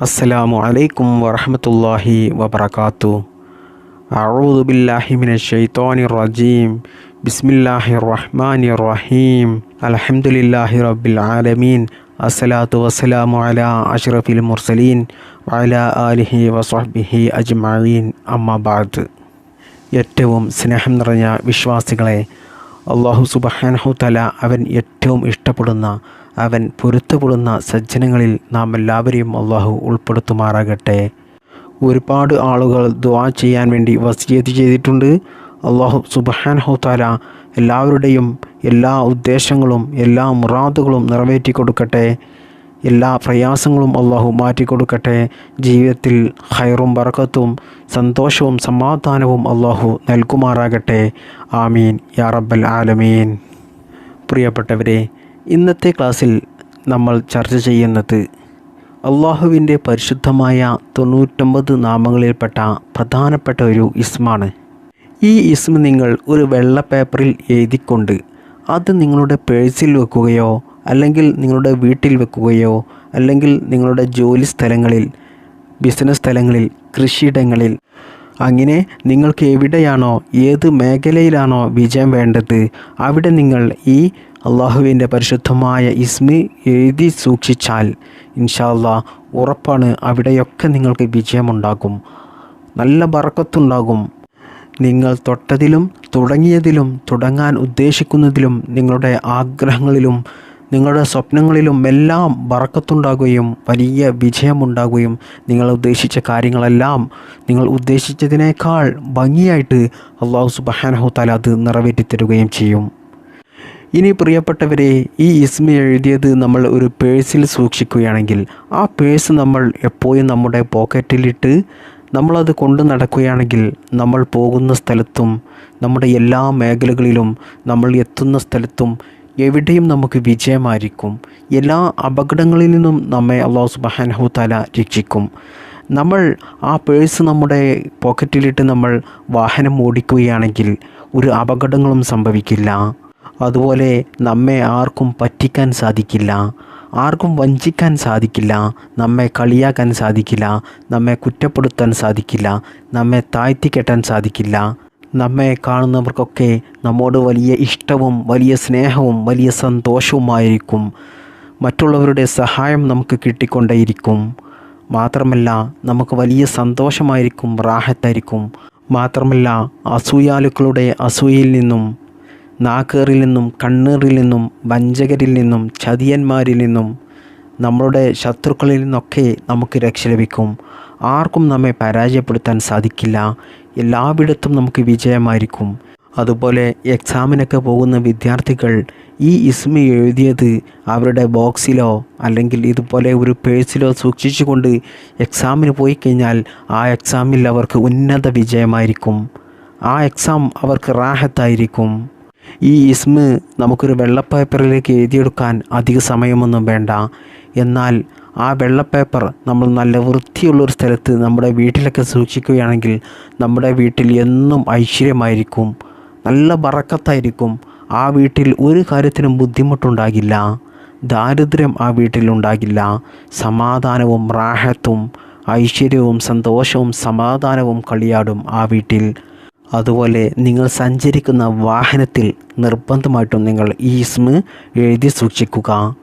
അസ്സലാമു അലൈക്കും വറഹമത്തല്ലാഹി വബർക്കാത്തു അഊദു ബില്ലാഹി മിനശ് റജീം. ബിസ്മില്ലാഹിർ റഹ്മാനിർ റഹീം. അൽഹംദുലില്ലാഹി റബ്ബിൽ ആലമീൻ. അസ്സലാത്തു വസ്സലാമു അലാ അഷ്റഫിൽ മുർസലീൻ. വഅല ആലിഹി വസ്വഹ്ബിഹി അജ്മഈൻ. അമ്മാ ബഅദ്. ഏറ്റവും സ്നേഹം നിറഞ്ഞ വിശ്വാസികളെ അള്ളാഹു സുബഹാനഹു തല അവൻ ഏറ്റവും ഇഷ്ടപ്പെടുന്ന അവൻ പൊരുത്തപ്പെടുന്ന സജ്ജനങ്ങളിൽ നാം എല്ലാവരെയും അള്ളാഹു ഉൾപ്പെടുത്തുമാറാകട്ടെ. ഒരുപാട് ആളുകൾ ദുവാ ചെയ്യാൻ വേണ്ടി വസിയത്ത് ചെയ്തിട്ടുണ്ട്. അള്ളാഹു സുബഹാൻ ഹോത്താല എല്ലാവരുടെയും എല്ലാ ഉദ്ദേശങ്ങളും എല്ലാ മുറാദുകളും നിറവേറ്റി കൊടുക്കട്ടെ. എല്ലാ പ്രയാസങ്ങളും അള്ളാഹു മാറ്റിക്കൊടുക്കട്ടെ ജീവിതത്തിൽ ഹൈറും ബർക്കത്തും സന്തോഷവും സമാധാനവും അള്ളാഹു നൽകുമാറാകട്ടെ. ആമീൻ. യാ റബ്ബൽ ആലമീൻ. പ്രിയപ്പെട്ടവരെ ഇന്നത്തെ ക്ലാസ്സിൽ നമ്മൾ ചർച്ച ചെയ്യുന്നത് അള്ളാഹുവിന്റെ പരിശുദ്ധമായ തൊണ്ണൂറ്റൊമ്പത് നാമങ്ങളിൽപ്പെട്ട പ്രധാനപ്പെട്ട ഒരു ഇസ്മാണ്. ഈ ഇസ്മ നിങ്ങൾ ഒരു വെള്ള പേപ്പറിൽ എഴുതിക്കൊണ്ട് അത് നിങ്ങളുടെ പേഴ്സിൽ വെക്കുകയോ അല്ലെങ്കിൽ നിങ്ങളുടെ വീട്ടിൽ വെക്കുകയോ അല്ലെങ്കിൽ നിങ്ങളുടെ ജോലി സ്ഥലങ്ങളിൽ ബിസിനസ് സ്ഥലങ്ങളിൽ കൃഷിയിടങ്ങളിൽ. അങ്ങനെ നിങ്ങൾക്ക് എവിടെയാണോ ഏത് മേഖലയിലാണോ വിജയം വേണ്ടത് അവിടെ നിങ്ങൾ ഈ അള്ളാഹുവിന്റെ പരിശുദ്ധമായ ഇസ്മി എഴുതി സൂക്ഷിച്ചാൽ ഇൻഷാല്ല ഉറപ്പാണ് അവിടെയൊക്കെ നിങ്ങൾക്ക് വിജയമുണ്ടാകും. നല്ല ബറക്കത്തുണ്ടാകും. നിങ്ങൾ തൊട്ടതിലും തുടങ്ങിയതിലും തുടങ്ങാൻ ഉദ്ദേശിക്കുന്നതിലും നിങ്ങളുടെ ആഗ്രഹങ്ങളിലും നിങ്ങളുടെ സ്വപ്നങ്ങളിലും എല്ലാം വറക്കത്തുണ്ടാകുകയും വലിയ വിജയമുണ്ടാകുകയും നിങ്ങൾ ഉദ്ദേശിച്ച കാര്യങ്ങളെല്ലാം നിങ്ങൾ ഉദ്ദേശിച്ചതിനേക്കാൾ ഭംഗിയായിട്ട് അള്ളാഹു സുബഹാനഹു താല അത് നിറവേറ്റിത്തരുകയും ചെയ്യും. ഇനി പ്രിയപ്പെട്ടവരെ ഈ ഇസ്മ എഴുതിയത് നമ്മൾ ഒരു പേഴ്സിൽ സൂക്ഷിക്കുകയാണെങ്കിൽ ആ പേഴ്സ് നമ്മൾ എപ്പോഴും നമ്മുടെ പോക്കറ്റിലിട്ട് നമ്മളത് കൊണ്ടു നടക്കുകയാണെങ്കിൽ നമ്മൾ പോകുന്ന സ്ഥലത്തും നമ്മുടെ എല്ലാ മേഖലകളിലും നമ്മൾ എത്തുന്ന സ്ഥലത്തും എവിടെയും നമുക്ക് വിജയമായിരിക്കും. എല്ലാ അപകടങ്ങളിൽ നിന്നും നമ്മെ അള്ളാഹു സുബാനഹു താല രക്ഷിക്കും. നമ്മൾ ആ പേഴ്സ് നമ്മുടെ പോക്കറ്റിലിട്ട് നമ്മൾ വാഹനം ഓടിക്കുകയാണെങ്കിൽ ഒരു അപകടങ്ങളും സംഭവിക്കില്ല. അതുപോലെ നമ്മെ ആർക്കും പറ്റിക്കാൻ സാധിക്കില്ല. ആർക്കും വഞ്ചിക്കാൻ സാധിക്കില്ല. നമ്മെ കളിയാക്കാൻ സാധിക്കില്ല. നമ്മെ കുറ്റപ്പെടുത്താൻ സാധിക്കില്ല. നമ്മെ താഴ്ത്തിക്കെട്ടാൻ സാധിക്കില്ല. നമ്മെ കാണുന്നവർക്കൊക്കെ നമ്മോട് വലിയ ഇഷ്ടവും വലിയ സ്നേഹവും വലിയ സന്തോഷവുമായിരിക്കും. മറ്റുള്ളവരുടെ സഹായം നമുക്ക് കിട്ടിക്കൊണ്ടേയിരിക്കും. മാത്രമല്ല നമുക്ക് വലിയ സന്തോഷമായിരിക്കും റാഹത്തായിരിക്കും. മാത്രമല്ല അസൂയാലുക്കളുടെ അസൂയയിൽ നിന്നും നാക്കേറിൽ നിന്നും കണ്ണീറിൽ നിന്നും വഞ്ചകരിൽ നിന്നും ചതിയന്മാരിൽ നിന്നും നമ്മളുടെ ശത്രുക്കളിൽ നിന്നൊക്കെ നമുക്ക് രക്ഷ ലഭിക്കും. ആർക്കും നമ്മെ പരാജയപ്പെടുത്താൻ സാധിക്കില്ല. എല്ലായിടത്തും നമുക്ക് വിജയമായിരിക്കും. അതുപോലെ എക്സാമിനൊക്കെ പോകുന്ന വിദ്യാർത്ഥികൾ ഈ ഇസ്മി എഴുതിയത് അവരുടെ ബോക്സിലോ അല്ലെങ്കിൽ ഇതുപോലെ ഒരു പേഴ്സിലോ സൂക്ഷിച്ചുകൊണ്ട് എക്സാമിന് പോയി കഴിഞ്ഞാൽ ആ എക്സാമിൽ അവർക്ക് ഉന്നത വിജയമായിരിക്കും. ആ എക്സാം അവർക്ക് റാഹത്തായിരിക്കും. ഈ ഇസ്മ് നമുക്കൊരു വെള്ളപ്പേപ്പറിലേക്ക് എഴുതിയെടുക്കാൻ അധിക സമയമൊന്നും വേണ്ട. എന്നാൽ ആ വെള്ളപ്പേപ്പർ നമ്മൾ നല്ല വൃത്തിയുള്ളൊരു സ്ഥലത്ത് നമ്മുടെ വീട്ടിലൊക്കെ സൂക്ഷിക്കുകയാണെങ്കിൽ നമ്മുടെ വീട്ടിൽ എന്നും ഐശ്വര്യമായിരിക്കും. നല്ല ബറക്കത്തായിരിക്കും ആ വീട്ടിൽ ഒരു കാര്യത്തിനും ബുദ്ധിമുട്ടുണ്ടാകില്ല. ദാരിദ്ര്യം ആ വീട്ടിലുണ്ടാകില്ല സമാധാനവും റാഹത്തും ഐശ്വര്യവും സന്തോഷവും സമാധാനവും കളിയാടും ആ വീട്ടിൽ. അതുപോലെ നിങ്ങൾ സഞ്ചരിക്കുന്ന വാഹനത്തിൽ നിർബന്ധമായിട്ടും നിങ്ങൾ ഈ എഴുതി സൂക്ഷിക്കുക.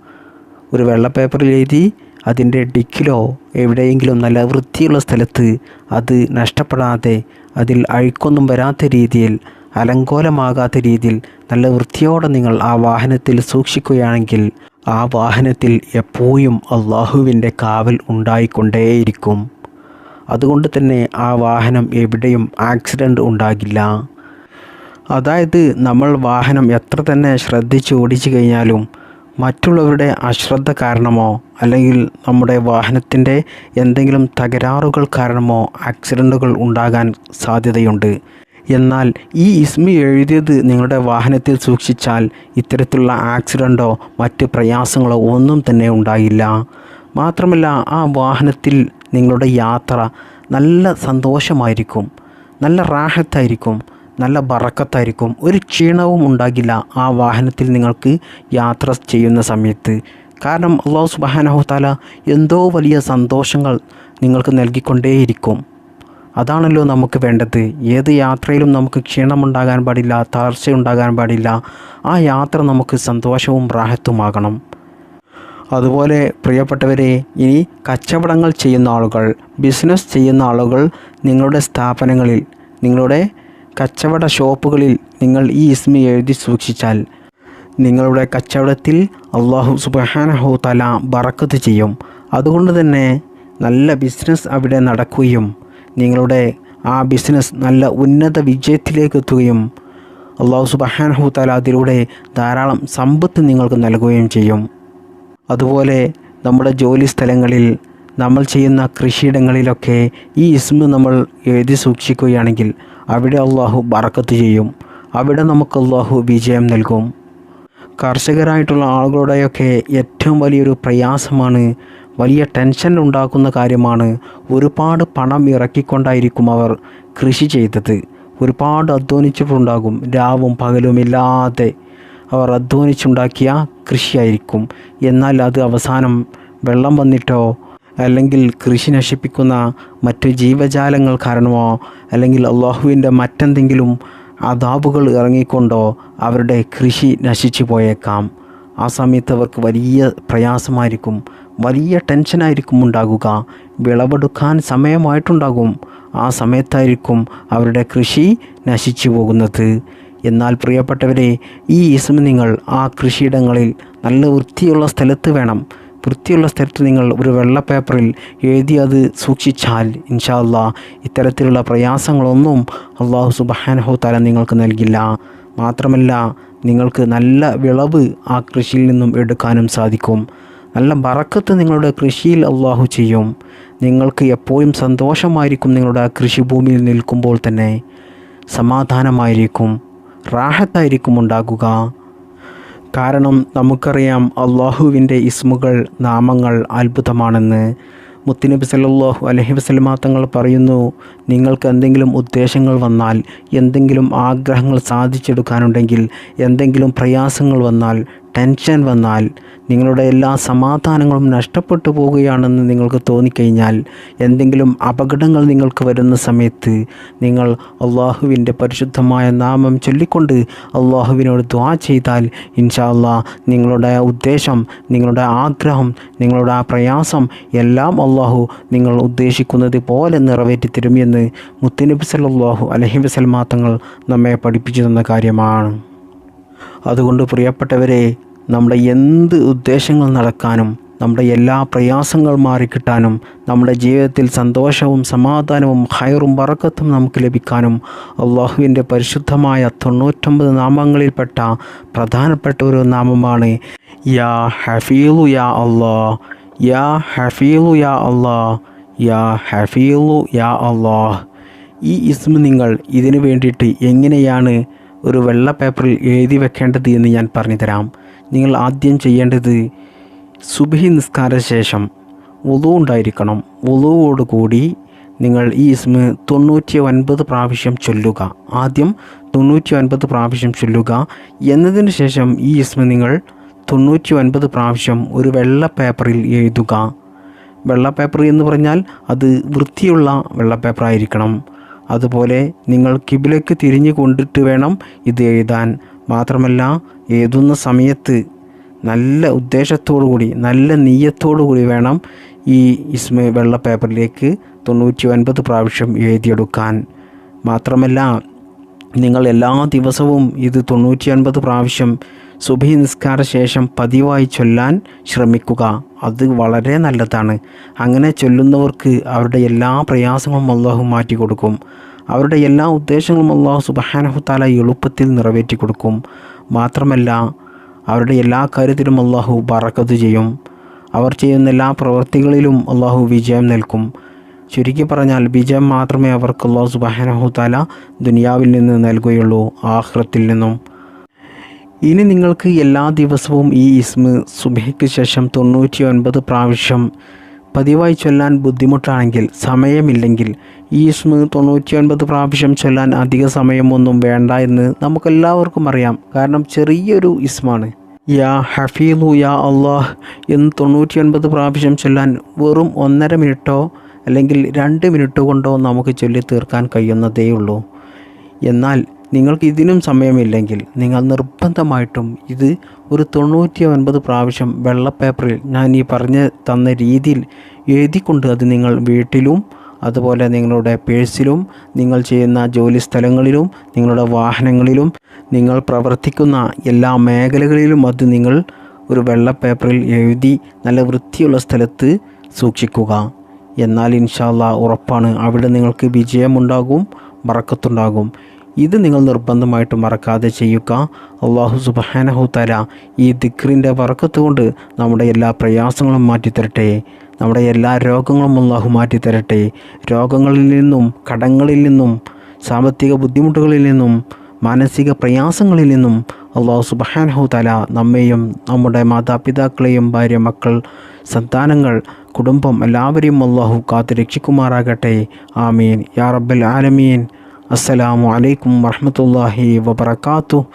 ഒരു വെള്ള പേപ്പറിൽ എഴുതി അതിന്റെ ഡിക്കിലോ എവിടെയെങ്കിലും നല്ല വൃത്തിയുള്ള സ്ഥലത്ത് അത് നഷ്ടപ്പെടാതെ അതിൽ അഴുക്കൊന്നും വരാത്ത രീതിയിൽ അലങ്കോലമാകാത്ത രീതിയിൽ നല്ല വൃത്തിയോടെ നിങ്ങൾ ആ വാഹനത്തിൽ സൂക്ഷിക്കുകയാണെങ്കിൽ ആ വാഹനത്തിൽ എപ്പോഴും അള്ളാഹുവിന്റെ കാവൽ ഉണ്ടായിക്കൊണ്ടേയിരിക്കും. അതുകൊണ്ട് തന്നെ ആ വാഹനം എവിടെയും ആക്സിഡന്റ് ഉണ്ടാകില്ല. അതായത് നമ്മൾ വാഹനം എത്ര തന്നെ ശ്രദ്ധിച്ച് ഓടിച്ചു കഴിഞ്ഞാലും മറ്റുള്ളവരുടെ അശ്രദ്ധ കാരണമോ അല്ലെങ്കിൽ നമ്മുടെ വാഹനത്തിന്റെ എന്തെങ്കിലും തകരാറുകൾ കാരണമോ ആക്സിഡന്റുകൾ ഉണ്ടാകാൻ സാധ്യതയുണ്ട്. എന്നാൽ ഈ ഇസ്മി എഴുതിയത് നിങ്ങളുടെ വാഹനത്തിൽ സൂക്ഷിച്ചാൽ ഇത്തരത്തിലുള്ള ആക്സിഡന്റോ മറ്റ് പ്രയാസങ്ങളോ ഒന്നും തന്നെ ഉണ്ടാകില്ല. മാത്രമല്ല ആ വാഹനത്തിൽ നിങ്ങളുടെ യാത്ര നല്ല സന്തോഷമായിരിക്കും നല്ല റാഹത്തായിരിക്കും നല്ല ബറക്കത്തായിരിക്കും. ഒരു ക്ഷീണവും ഉണ്ടാകില്ല ആ വാഹനത്തിൽ നിങ്ങൾക്ക് യാത്ര ചെയ്യുന്ന സമയത്ത്. കാരണം അള്ളാഹു സുബാനഹുത്താല എന്തോ വലിയ സന്തോഷങ്ങൾ നിങ്ങൾക്ക് നൽകിക്കൊണ്ടേയിരിക്കും. അതാണല്ലോ നമുക്ക് വേണ്ടത്. ഏത് യാത്രയിലും നമുക്ക് ക്ഷീണമുണ്ടാകാൻ പാടില്ല തളർച്ച ഉണ്ടാകാൻ പാടില്ല. ആ യാത്ര നമുക്ക് സന്തോഷവും റാഹത്തുമാകണം. അതുപോലെ പ്രിയപ്പെട്ടവരെ ഇനി കച്ചവടങ്ങൾ ചെയ്യുന്ന ആളുകൾ ബിസിനസ് ചെയ്യുന്ന ആളുകൾ നിങ്ങളുടെ സ്ഥാപനങ്ങളിൽ നിങ്ങളുടെ കച്ചവട ഷോപ്പുകളിൽ നിങ്ങൾ ഈ ഇസ്മി എഴുതി സൂക്ഷിച്ചാൽ നിങ്ങളുടെ കച്ചവടത്തിൽ അള്ളാഹു സുബഹാനഹു തല ബറക്കത്ത് ചെയ്യും. അതുകൊണ്ട് തന്നെ നല്ല ബിസിനസ് അവിടെ നടക്കുകയും നിങ്ങളുടെ ആ ബിസിനസ് നല്ല ഉന്നത വിജയത്തിലേക്ക് എത്തുകയും അള്ളാഹു സുബഹാനഹു തല അതിലൂടെ ധാരാളം സമ്പത്ത് നിങ്ങൾക്ക് നൽകുകയും ചെയ്യും. അതുപോലെ നമ്മുടെ ജോലി സ്ഥലങ്ങളിൽ നമ്മൾ ചെയ്യുന്ന കൃഷിയിടങ്ങളിലൊക്കെ ഈ ഇസ്മ നമ്മൾ എഴുതി സൂക്ഷിക്കുകയാണെങ്കിൽ അവിടെ അള്ളാഹു ബറക്കത്ത് ചെയ്യും. അവിടെ നമുക്ക് അള്ളാഹു വിജയം നൽകും. കർഷകരായിട്ടുള്ള ആളുകളുടെയൊക്കെ ഏറ്റവും വലിയൊരു പ്രയാസമാണ് വലിയ ടെൻഷൻ ഉണ്ടാക്കുന്ന കാര്യമാണ് ഒരുപാട് പണം ഇറക്കിക്കൊണ്ടായിരിക്കും അവർ കൃഷി ചെയ്തത്. ഒരുപാട് അധ്വാനിച്ചിട്ടുണ്ടാകും രാവും പകലും ഇല്ലാതെ അവർ അധ്വാനിച്ചുണ്ടാക്കിയ കൃഷിയായിരിക്കും. എന്നാൽ അത് അവസാനം വെള്ളം വന്നിട്ടോ അല്ലെങ്കിൽ കൃഷി നശിപ്പിക്കുന്ന മറ്റു ജീവജാലങ്ങൾ കാരണമോ അല്ലെങ്കിൽ അള്ളാഹുവിന്റെ മറ്റെന്തെങ്കിലും അതാബുകൾ ഇറങ്ങിക്കൊണ്ടോ അവരുടെ കൃഷി നശിച്ചു പോയേക്കാം. ആ സമയത്ത് അവർക്ക് വലിയ പ്രയാസമായിരിക്കും വലിയ ടെൻഷനായിരിക്കും ഉണ്ടാകുക. വിളവെടുക്കാൻ സമയമായിട്ടുണ്ടാകും. ആ സമയത്തായിരിക്കും അവരുടെ കൃഷി നശിച്ചു പോകുന്നത്. എന്നാൽ പ്രിയപ്പെട്ടവരെ ഈ ഇസ്മ നിങ്ങൾ ആ കൃഷിയിടങ്ങളിൽ നല്ല വൃത്തിയുള്ള സ്ഥലത്ത് വേണം. വൃത്തിയുള്ള സ്ഥലത്ത് നിങ്ങൾ ഒരു വെള്ള പേപ്പറിൽ എഴുതി അത് സൂക്ഷിച്ചാൽ ഇൻഷാല്ല ഇത്തരത്തിലുള്ള പ്രയാസങ്ങളൊന്നും അള്ളാഹു സുബഹാനഹു തല നിങ്ങൾക്ക് നൽകില്ല. മാത്രമല്ല നിങ്ങൾക്ക് നല്ല വിളവ് ആ കൃഷിയിൽ നിന്നും എടുക്കാനും സാധിക്കും. നല്ല ബറക്കത്ത് നിങ്ങളുടെ കൃഷിയിൽ അള്ളാഹു ചെയ്യും. നിങ്ങൾക്ക് എപ്പോഴും സന്തോഷമായിരിക്കും നിങ്ങളുടെ ആ കൃഷിഭൂമിയിൽ നിൽക്കുമ്പോൾ തന്നെ. സമാധാനമായിരിക്കും. റാഹത്തായിരിക്കും ഉണ്ടാകുക കാരണം നമുക്കറിയാം അള്ളാഹുവിന്റെ ഇസ്മുകൾ നാമങ്ങൾ അത്ഭുതമാണെന്ന്. മുത്തുനബി സല്ലല്ലാഹു അലഹി വസ്ലമാ തങ്ങൾ പറയുന്നു നിങ്ങൾക്ക് എന്തെങ്കിലും ഉദ്ദേശങ്ങൾ വന്നാൽ എന്തെങ്കിലും ആഗ്രഹങ്ങൾ സാധിച്ചെടുക്കാനുണ്ടെങ്കിൽ എന്തെങ്കിലും പ്രയാസങ്ങൾ വന്നാൽ ടെൻഷൻ വന്നാൽ നിങ്ങളുടെ എല്ലാ സമാധാനങ്ങളും നഷ്ടപ്പെട്ടു പോവുകയാണെന്ന് നിങ്ങൾക്ക് തോന്നിക്കഴിഞ്ഞാൽ എന്തെങ്കിലും അപകടങ്ങൾ നിങ്ങൾക്ക് വരുന്ന സമയത്ത് നിങ്ങൾ അള്ളാഹുവിന്റെ പരിശുദ്ധമായ നാമം ചൊല്ലിക്കൊണ്ട് അള്ളാഹുവിനോട് ദ്വാ ചെയ്താൽ ഇൻഷാ അല്ലാ നിങ്ങളുടെ ഉദ്ദേശം നിങ്ങളുടെ ആഗ്രഹം നിങ്ങളുടെ ആ പ്രയാസം എല്ലാം അള്ളാഹു നിങ്ങൾ ഉദ്ദേശിക്കുന്നത് പോലെ നിറവേറ്റി തരുമെന്ന് മുത്തുനബി സല്ലല്ലാഹു അലൈഹി വസല്ലമ തങ്ങൾ നമ്മെ പഠിപ്പിച്ചു തന്ന കാര്യമാണ്. അതുകൊണ്ട് പ്രിയപ്പെട്ടവരെ നമ്മുടെ എന്ത് ഉദ്ദേശങ്ങൾ നടക്കാനും നമ്മുടെ എല്ലാ പ്രയാസങ്ങൾ മാറിക്കിട്ടാനും നമ്മുടെ ജീവിതത്തിൽ സന്തോഷവും സമാധാനവും ഹയറും വറക്കത്തും നമുക്ക് ലഭിക്കാനും അള്ളാഹുവിന്റെ പരിശുദ്ധമായ തൊണ്ണൂറ്റൊമ്പത് നാമങ്ങളിൽപ്പെട്ട പ്രധാനപ്പെട്ട ഒരു നാമമാണ് യാ ഹഫീലു യാ അള്ളാ യാ ഹഫീലു യാ അള്ളാ യാ ഹഫീലു യാ അള്ളാ. ഈ ഇസ്മ നിങ്ങൾ ഇതിനു വേണ്ടിയിട്ട് എങ്ങനെയാണ് ഒരു വെള്ള പേപ്പറിൽ എഴുതി വെക്കേണ്ടത് എന്ന് ഞാൻ പറഞ്ഞുതരാം. നിങ്ങൾ ആദ്യം ചെയ്യേണ്ടത് സുബഹി നിസ്കാര ശേഷം ഉളു ഉണ്ടായിരിക്കണം. ഉളുവോട് കൂടി നിങ്ങൾ ഈ ഇസ്മ തൊണ്ണൂറ്റി ഒൻപത് പ്രാവശ്യം ചൊല്ലുക. ആദ്യം തൊണ്ണൂറ്റി ഒൻപത് പ്രാവശ്യം ചൊല്ലുക. എന്നതിന് ശേഷം ഈ ഇസ്മ നിങ്ങൾ തൊണ്ണൂറ്റി ഒൻപത് പ്രാവശ്യം ഒരു വെള്ള പേപ്പറിൽ എഴുതുക. വെള്ള പേപ്പർ എന്ന് പറഞ്ഞാൽ അത് വൃത്തിയുള്ള വെള്ള പേപ്പർ ആയിരിക്കണം അതുപോലെ നിങ്ങൾ കിബിലേക്ക് തിരിഞ്ഞു കൊണ്ടിട്ട് വേണം ഇത് എഴുതാൻ. മാത്രമല്ല എഴുതുന്ന സമയത്ത് നല്ല ഉദ്ദേശത്തോടു കൂടി നല്ല നീയത്തോടു കൂടി വേണം ഈ ഇസ്മ വെള്ള പേപ്പറിലേക്ക് തൊണ്ണൂറ്റി ഒൻപത് പ്രാവശ്യം എഴുതിയെടുക്കാൻ. മാത്രമല്ല നിങ്ങൾ എല്ലാ ദിവസവും ഇത് തൊണ്ണൂറ്റി ഒൻപത് പ്രാവശ്യം സുബഹി നിസ്കാര ശേഷം പതിവായി ചൊല്ലാൻ ശ്രമിക്കുക. അത് വളരെ നല്ലതാണ്. അങ്ങനെ ചൊല്ലുന്നവർക്ക് അവരുടെ എല്ലാ പ്രയാസങ്ങളും അള്ളാഹു മാറ്റി കൊടുക്കും അവരുടെ എല്ലാ ഉദ്ദേശങ്ങളും അള്ളാഹു സുബഹാനഹുത്താല എളുപ്പത്തിൽ നിറവേറ്റി കൊടുക്കും മാത്രമല്ല അവരുടെ എല്ലാ കാര്യത്തിലും അള്ളാഹു ബറക്കത്ത് ചെയ്യും. അവർ ചെയ്യുന്ന എല്ലാ പ്രവൃത്തികളിലും അള്ളാഹു വിജയം നൽകും. ചുരുക്കി പറഞ്ഞാൽ വിജയം മാത്രമേ അവർക്ക് അള്ളാഹു സുബഹാനഹുത്താല ദുനിയാവിൽ നിന്ന് നൽകുകയുള്ളൂ ആഹ്റത്തിൽ നിന്നും. ഇനി നിങ്ങൾക്ക് എല്ലാ ദിവസവും ഈ ഇസ്മ സുബഹിക്ക് ശേഷം തൊണ്ണൂറ്റി ഒൻപത് പ്രാവശ്യം പതിവായി ചൊല്ലാൻ ബുദ്ധിമുട്ടാണെങ്കിൽ സമയമില്ലെങ്കിൽ ഈ ഇസ്മ തൊണ്ണൂറ്റി ഒൻപത് പ്രാവശ്യം ചൊല്ലാൻ അധിക സമയമൊന്നും വേണ്ട എന്ന് നമുക്കെല്ലാവർക്കും അറിയാം. കാരണം ചെറിയൊരു ഇസ്മാണ്. യാ ഹഫീലു യാ അള്ളാഹ് എന്ന് തൊണ്ണൂറ്റി ഒൻപത് പ്രാവശ്യം ചൊല്ലാൻ വെറും ഒന്നര മിനിറ്റോ അല്ലെങ്കിൽ രണ്ട് മിനിറ്റ് കൊണ്ടോ നമുക്ക് ചൊല്ലി തീർക്കാൻ കഴിയുന്നതേയുള്ളൂ. എന്നാൽ നിങ്ങൾക്ക് ഇതിനും സമയമില്ലെങ്കിൽ നിങ്ങൾ നിർബന്ധമായിട്ടും ഇത് ഒരു തൊണ്ണൂറ്റി ഒൻപത് പ്രാവശ്യം വെള്ളപ്പേപ്പറിൽ ഞാൻ ഈ പറഞ്ഞ് തന്ന രീതിയിൽ എഴുതിക്കൊണ്ട് അത് നിങ്ങൾ വീട്ടിലും അതുപോലെ നിങ്ങളുടെ പേഴ്സിലും നിങ്ങൾ ചെയ്യുന്ന ജോലി സ്ഥലങ്ങളിലും നിങ്ങളുടെ വാഹനങ്ങളിലും നിങ്ങൾ പ്രവർത്തിക്കുന്ന എല്ലാ മേഖലകളിലും അത് നിങ്ങൾ ഒരു വെള്ള പേപ്പറിൽ എഴുതി നല്ല വൃത്തിയുള്ള സ്ഥലത്ത് സൂക്ഷിക്കുക. എന്നാൽ ഇൻഷാല്ല ഉറപ്പാണ് അവിടെ നിങ്ങൾക്ക് വിജയമുണ്ടാകും ബറക്കത്തുണ്ടാകും. ഇത് നിങ്ങൾ നിർബന്ധമായിട്ട് മറക്കാതെ ചെയ്യുക. അള്ളാഹു സുബാനഹു തല ഈ ദിക്റിന്റെ വറക്കത്ത് കൊണ്ട് നമ്മുടെ എല്ലാ പ്രയാസങ്ങളും മാറ്റിത്തരട്ടെ. നമ്മുടെ എല്ലാ രോഗങ്ങളും അള്ളാഹു മാറ്റിത്തരട്ടെ. രോഗങ്ങളിൽ നിന്നും കടങ്ങളിൽ നിന്നും സാമ്പത്തിക ബുദ്ധിമുട്ടുകളിൽ നിന്നും മാനസിക പ്രയാസങ്ങളിൽ നിന്നും അള്ളാഹു സുബാനഹു തല നമ്മെയും നമ്മുടെ മാതാപിതാക്കളെയും ഭാര്യ മക്കൾ സന്താനങ്ങൾ കുടുംബം എല്ലാവരെയും അള്ളാഹു കാത്തു രക്ഷിക്കുമാറാകട്ടെ ആമീൻ. യാ റബ്ബൽ ആലമീൻ. അസ്സലാമു അലൈക്കും വറഹമത്തല്ലാഹി വബർക്കാത്തു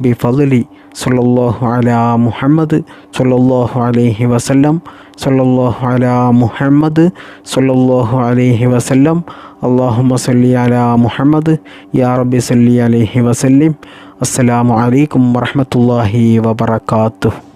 ബിഫലി സല്ലല്ലാഹു അലാ മുഹമ്മദ് സല്ലല്ലാഹു അലൈഹി വസല്ലം. സല്ലല്ലാഹു അലാ മുഹമ്മദ് സല്ലല്ലാഹു അലൈഹി വസല്ലം. അല്ലാഹുമ്മ സല്ലി അലാ മുഹമ്മദ്. യാ റബ്ബി സല്ലി അലൈഹി വസല്ലിം. അസ്സലാമു അലൈക്കും വറഹമത്തല്ലാഹി വബർക്കാത്തു